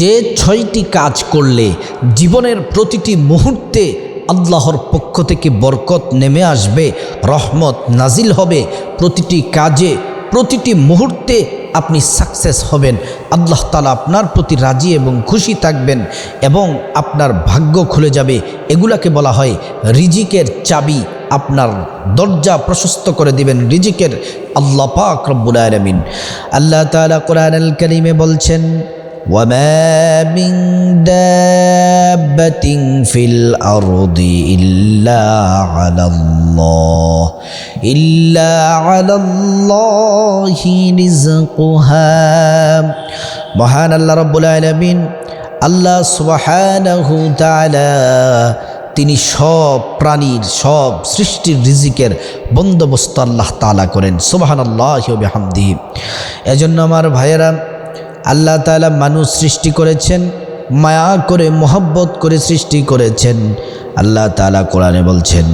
যে ছয়টি কাজ করলে জীবনের প্রতিটি মুহূর্তে আল্লাহর পক্ষ থেকে বরকত নেমে আসবে, রহমত নাজিল হবে, প্রতিটি কাজে, প্রতিটি মুহূর্তে আপনি সাকসেস হবেন। আল্লাহ তালা আপনার প্রতি রাজি এবং খুশি থাকবেন এবং আপনার ভাগ্য খুলে যাবে। এগুলাকে বলা হয় রিজিকের চাবি। আপনার দরজা প্রশস্ত করে দিবেন রিজিকের। আল্লাহ পাক রব্বুল আলমিন। আল্লাহ তালা কোরআন আল বলছেন وما من دابة في الأرض إلا على الله إلا على الله رزقها মহান আল্লাহ রব্বুল আলমিন আল্লাহ সুবহানাহু তাআলা তিনি সব প্রাণীর সব সৃষ্টির রিজিকের বন্দোবস্ত আল্লাহ তালা করেন সুবাহান আল্লাহ হামদি এজন্য আমার ভাইয়েরা আল্লাহ তালা মানুষ সৃষ্টি করেছেন, মায়া করে, মোহব্বত করে সৃষ্টি করেছেন। আল্লাহ তালা কোরআনে বলছেন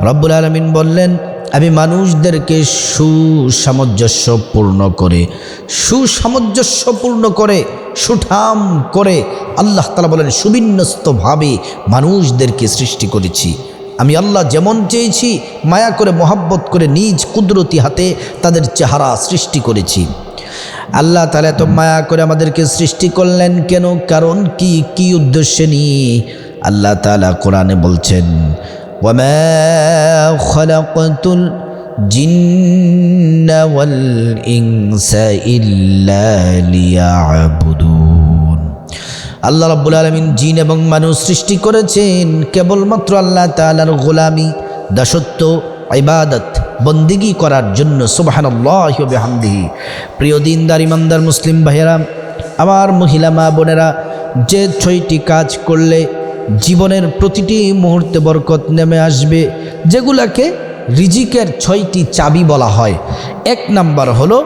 রব্বুল আলামিন বললেন আমি মানুষদেরকে সুসামঞ্জস্যপূর্ণ করে সুসামঞ্জস্যপূর্ণ করে, সুঠাম করে আল্লাহ তালা বলেন, সুবিন্যস্তভাবে মানুষদেরকে সৃষ্টি করেছি। আমি আল্লাহ যেমন চেয়েছি, মায়া করে, মোহাব্বত করে, নিজ কুদরতি হাতে তাদের চেহারা সৃষ্টি করেছি। আল্লাহ তালা এত মায়া করে আমাদেরকে সৃষ্টি করলেন কেন? কারণ কি? কি উদ্দেশ্যে নিয়ে? আল্লাহ তালা কোরআনে বলছেন وما خلقت الجن والإنس إلا ليعبدون আল্লাহ রাব্বুল আলমিন জিন এবং মানুষ সৃষ্টি করেছেন কেবলমাত্র আল্লাহ তালার গোলামি দাসত্ব ইবাদত বন্দিগি করার জন্য সুবাহানল্লাহামদিহি প্রিয় দিনদার ইমানদার মুসলিম ভাইয়েরা আমার মহিলা মা বোনেরা যে ছয়টি কাজ করলে জীবনের প্রতিটি মুহূর্তে বরকত নেমে আসবে, যেগুলাকে রিজিকের ছয়টি চাবি বলা হয়। এক নাম্বার হলো,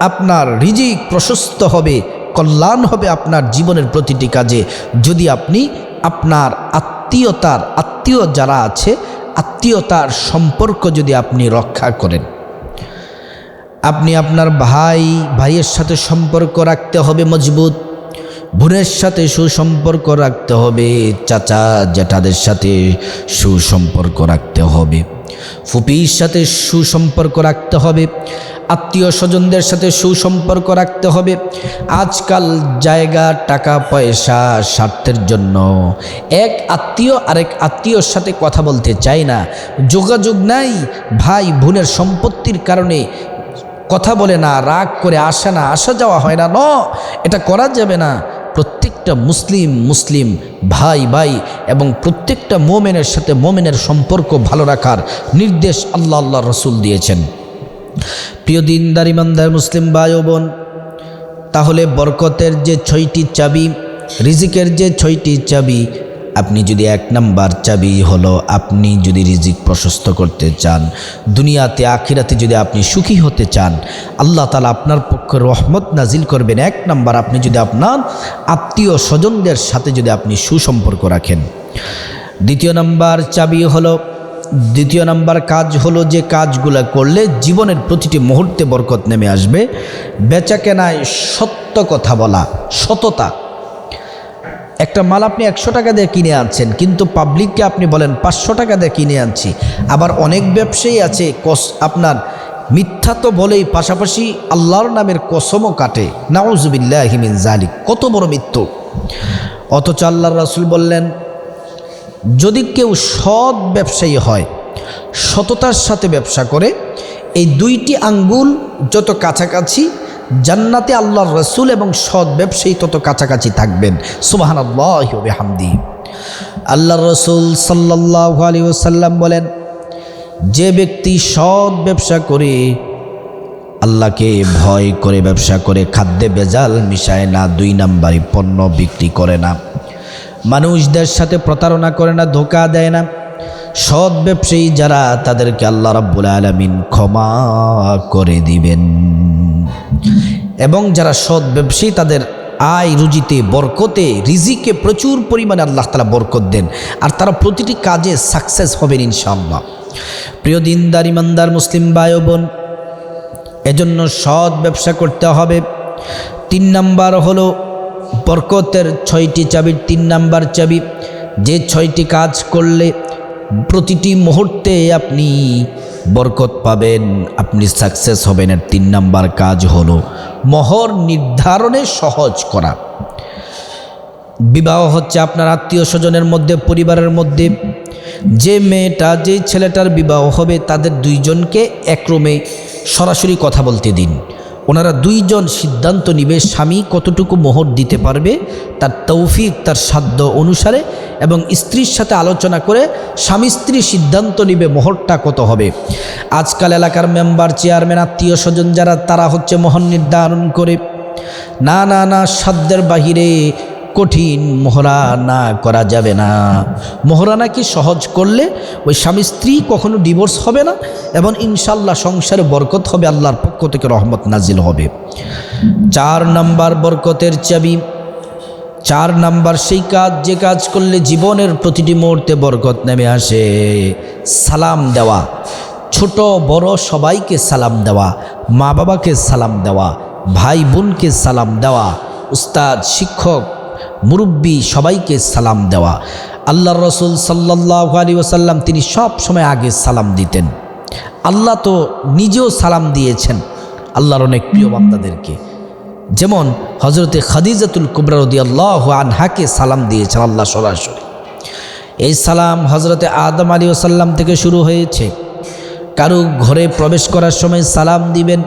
আপনার রিজিক প্রশস্ত হবে, কল্যাণ হবে আপনার জীবনের প্রতিটি কাজে। যদি আপনি আপনার আত্মীয়তার, আত্মীয় যারা আছে, আত্মীয়তার সম্পর্ক যদি আপনি রক্ষা করেন, আপনি আপনার ভাই, ভাইয়ের সাথে সম্পর্ক রাখতে হবে মজবুত। বোনের সাথে সুসম্পর্ক রাখতে হবে। চাচা জেঠাদের সাথে সুসম্পর্ক রাখতে হবে। ফুপির সাথে সুসম্পর্ক রাখতে হবে। আত্মীয় স্বজনদের সাথে সুসম্পর্ক রাখতে হবে। আজকাল জায়গা, টাকা, পয়সা স্বার্থের জন্য এক আত্মীয় আরেক আত্মীয়র সাথে কথা বলতে চায় না। যোগাযোগ নাই। ভাই বোনের সম্পত্তির কারণে কথা বলে না, রাগ করে আসে না, আসা যাওয়া হয় না। ন, এটা করা যাবে না। প্রত্যেকটা মুসলিম মুসলিম ভাই ভাই এবং প্রত্যেকটা মোমেনের সাথে মোমেনের সম্পর্ক ভালো রাখার নির্দেশ আল্লাহ আল্লাহ রসুল দিয়েছেন। প্রিয় দিনদার, ইমানদার মুসলিম ভাই ও বোন, তাহলে বরকতের যে ছয়টি চাবি, রিজিকের যে ছয়টি চাবি আপনি যদি এক নাম্বার চাবি হলো, আপনি যদি রিজিক প্রশস্ত করতে চান, দুনিয়াতে আখিরাতে যদি আপনি সুখী হতে চান, আল্লাহ তালা আপনার পক্ষে রহমত নাজিল করবেন। এক নাম্বার, আপনি যদি আপনার আত্মীয় স্বজনদের সাথে যদি আপনি সুসম্পর্ক রাখেন। দ্বিতীয় নাম্বার চাবি হলো, দ্বিতীয় নাম্বার কাজ হলো যে কাজগুলো করলে জীবনের প্রতিটি মুহূর্তে বরকত নেমে আসবে। বেচা কেনায় সত্য কথা বলা, সততা। একটা মাল আপনি একশো টাকা দিয়ে কিনে আনছেন, কিন্তু পাবলিককে আপনি বলেন পাঁচশো টাকা দিয়ে কিনে আনছি। আবার অনেক ব্যবসায়ী আছে, কস আপনার মিথ্যা তো বলেই পাশাপাশি আল্লাহর নামের কসমও কাটে। নাউজুবিল্লাহিমিন জালিক কত বড় মৃত্যু। অথচ আল্লাহ রাসুল বললেন, যদি কেউ সৎ ব্যবসায়ী হয়, সততার সাথে ব্যবসা করে, এই দুইটি আঙ্গুল যত কাছাকাছি জান্নাতে আল্লাহর রসুল এবং সৎ ব্যবসায়ী তত কাছাকাছি থাকবেন। সুবাহান আল্লাহ হামদি আল্লাহ রসুল সাল্লাহ আলী ওসাল্লাম বলেন, যে ব্যক্তি সৎ ব্যবসা করে, আল্লাহকে ভয় করে ব্যবসা করে, খাদ্যে বেজাল মিশায় না, দুই নাম্বারই পণ্য বিক্রি করে না। মানুষদের সাথে প্রতারণা করে না, ধোকা দেয় না। সৎ ব্যবসায়ী যারা, তাদেরকে আল্লাহ রাব্বুল আলমিন ক্ষমা করে দিবেন। এবং যারা সৎ ব্যবসায়ী, তাদের আয়, রুজিতে, বরকতে, রিজিকে প্রচুর পরিমাণে আল্লাহ তালা বরকত দেন। আর তারা প্রতিটি কাজে সাকসেস হবেন ইনশাআল্লাহ। প্রিয় দিনদার, ইমানদার মুসলিম ভাই বোন এজন্য সৎ ব্যবসা করতে হবে। তিন নাম্বার হলো বরকতের ছয়টি চাবির তিন নাম্বার চাবি। যে ছয়টি কাজ করলে প্রতিটি মুহূর্তে আপনি বরকত পাবেন, আপনি সাকসেস হবেন। এর তিন নাম্বার কাজ হলো মহর নির্ধারণে সহজ করা। বিবাহ হচ্ছে আপনার আত্মীয় স্বজনের মধ্যে, পরিবারের মধ্যে। যে মেয়েটা, যে ছেলেটার বিবাহ হবে, তাদের দুইজনকে একরমে সরাসরি কথা বলতে দিন। ওনারা দুইজন সিদ্ধান্ত নিবে স্বামী কতটুকু মোহর দিতে পারবে, তার তৌফিক, তার সাধ্য অনুসারে এবং স্ত্রীর সাথে আলোচনা করে স্বামী স্ত্রী সিদ্ধান্ত নিবে মোহরটা কত হবে। আজকাল এলাকার মেম্বার, চেয়ারম্যান, আত্মীয় স্বজন যারা, তারা হচ্ছে মোহর নির্ধারণ করে। না না না, সাধ্যের বাহিরে কঠিন মোহরা না করা যাবে না। মোহরা নাকি সহজ করলে ওই স্বামী স্ত্রী কখনো ডিভোর্স হবে না এবং ইনশাল্লাহ সংসারে বরকত হবে, আল্লাহর পক্ষ থেকে রহমত নাজিল হবে। চার নাম্বার বরকতের চাবি, চার নাম্বার সেই কাজ, যে কাজ করলে জীবনের প্রতিটি মুহূর্তে বরকত নেমে আসে, সালাম দেওয়া। ছোট, বড় সবাইকে সালাম দেওয়া মা বাবাকে সালাম দেওয়া ভাই বোনকে সালাম দেওয়া, উস্তাদ, শিক্ষক মুরব্বী সবাইকে সালাম দেওয়া। আল্লাহ রসুল সাল্লাহ আলী ওসাল্লাম তিনি সব সময় আগে সালাম দিতেন। আল্লাহ তো নিজেও সালাম দিয়েছেন আল্লাহর অনেক প্রিয় বান্দাদেরকে। যেমন হজরতে খাদিজাতুল কুবরারদি আল্লাহ আনহাকে সালাম দিয়েছেন আল্লাহ সরাসরি। এই সালাম হজরতে আদম আলী ওসাল্লাম থেকে শুরু হয়েছে। কারও ঘরে প্রবেশ করার সময় সালাম দিবেন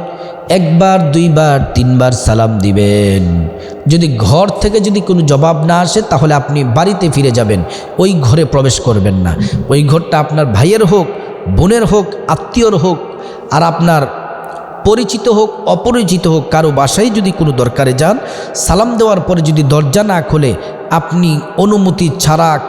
একবার, দুইবার, তিনবার সালাম দিবেন। যদি ঘর থেকে যদি কোনো জবাব না আসে, তাহলে আপনি বাড়িতে ফিরে যাবেন। ওই ঘরে প্রবেশ করবেন না। ওই ঘরটা আপনার ভাইয়ের হোক, বোনের হোক, আত্মীয়র হোক, আর আপনার পরিচিত হোক, অপরিচিত হোক, কারও বাসায় যদি কোনো দরকারে যান, সালাম দেওয়ার পরে যদি দরজা না খোলে, আপনি অনুমতি ছাড়া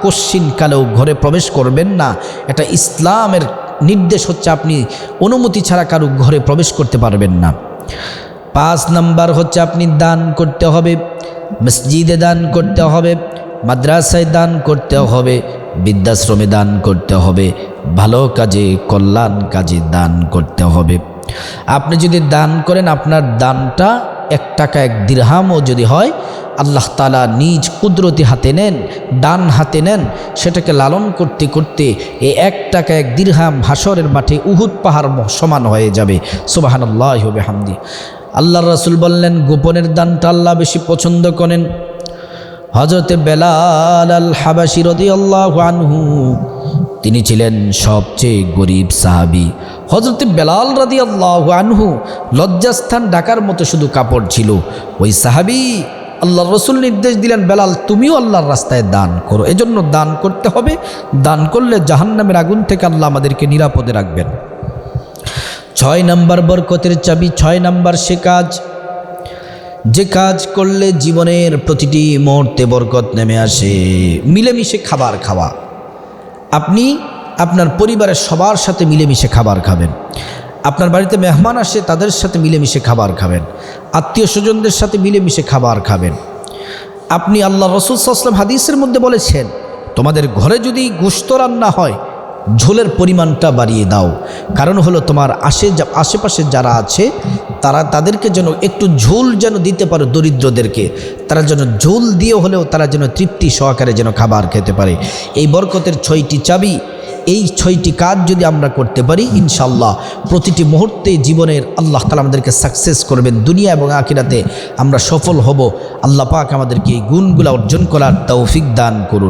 কালেও ঘরে প্রবেশ করবেন না। এটা ইসলামের নির্দেশ হচ্ছে আপনি অনুমতি ছাড়া কারও ঘরে প্রবেশ করতে পারবেন না। পাঁচ নাম্বার হচ্ছে আপনি দান করতে হবে, মসজিদে দান করতে হবে, মাদ্রাসায় দান করতে হবে, বৃদ্ধাশ্রমে দান করতে হবে, ভালো কাজে, কল্যাণ কাজে দান করতে হবে। আপনি যদি দান করেন, আপনার দানটা এক টাকা এক দীর্হামও যদি হয়, আল্লাহ তালা নিজ কুদরতি হাতে নেন, ডান হাতে নেন, সেটাকে লালন করতে করতে এই এক টাকা এক দীর্হাম হাসরের মাঠে উহুদ পাহাড় সমান হয়ে যাবে। সুবাহান্লাহ হবে হামদি আল্লাহ রসুল বললেন, গোপনের দানটা আল্লাহ বেশি পছন্দ করেন। হজরতে বেলাল আল হাবাসি রদি আল্লাহ আনহু, তিনি ছিলেন সবচেয়ে গরিব সাহাবি। হজরতে বেলাল রাদি আল্লাহ আনহু লজ্জাস্থান ডাকার মতো শুধু কাপড় ছিল। ওই সাহাবি আল্লাহ রসুল নির্দেশ দিলেন, বেলাল, তুমিও আল্লাহর রাস্তায় দান করো। এজন্য দান করতে হবে। দান করলে জাহান্নামের আগুন থেকে আল্লাহ আমাদেরকে নিরাপদে রাখবেন। ছয় নম্বর বরকতের চাবি, ছয় নম্বর সে কাজ। যে কাজ করলে জীবনের প্রতিটি মুহূর্তে বরকত নেমে আসে। মিলেমিশে খাবার খাওয়া। আপনি আপনার পরিবারের সবার সাথে মিলেমিশে খাবার খাবেন। আপনার বাড়িতে মেহমান আসে, তাদের সাথে মিলেমিশে খাবার খাবেন। আত্মীয় স্বজনদের সাথে মিলেমিশে খাবার খাবেন। আপনি আল্লাহ রসুল সাল্লাম হাদিসের মধ্যে বলেছেন, তোমাদের ঘরে যদি গোস্ত রান্না হয়, ঝোলের পরিমাণটা বাড়িয়ে দাও। কারণ হলো তোমার আশে আশেপাশে যারা আছে, তারা তাদেরকে যেন একটু ঝোল যেন দিতে পারো দরিদ্রদেরকে। তারা যেন ঝোল দিয়ে হলেও তারা যেন তৃপ্তি সহকারে যেন খাবার খেতে পারে। এই বরকতের ছয়টি চাবি এই ছয়টি কাজ যদি আমরা করতে পারি ইনশাল্লাহ প্রতিটি মুহূর্তে জীবনের আল্লাহ তালা আমাদেরকে সাকসেস করবেন। দুনিয়া এবং আখিরাতে আমরা সফল হব। আল্লাহ পাক আমাদেরকে এই গুণগুলো অর্জন করার তৌফিক দান করুন।